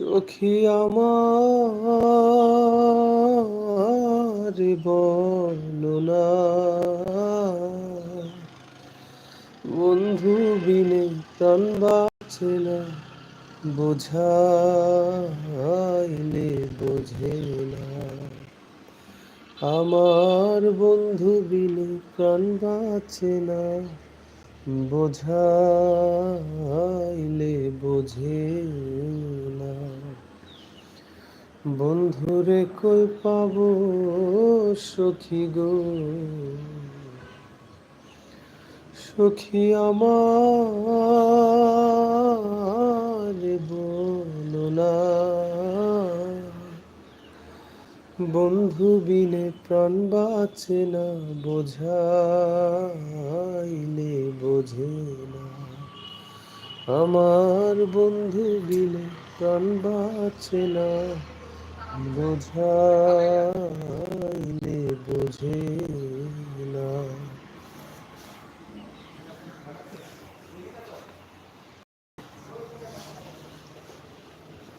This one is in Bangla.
সখী আমার বলনা বন্ধু বিনে প্রাণ বাঁচে না, বোঝাইলে বোঝে না। আমার বন্ধু বিনে প্রাণ বাঁচে না বোঝাইলে বোঝে না। বন্ধুরে কই পাব সখী গো? সখী আমার বলো না। বন্ধু বিনে প্রাণ বাঁচে না, বোঝাইলে বোঝে না। আমার বন্ধু দিলে প্রাণ বাঁচে না। বোঝাইলে বোঝে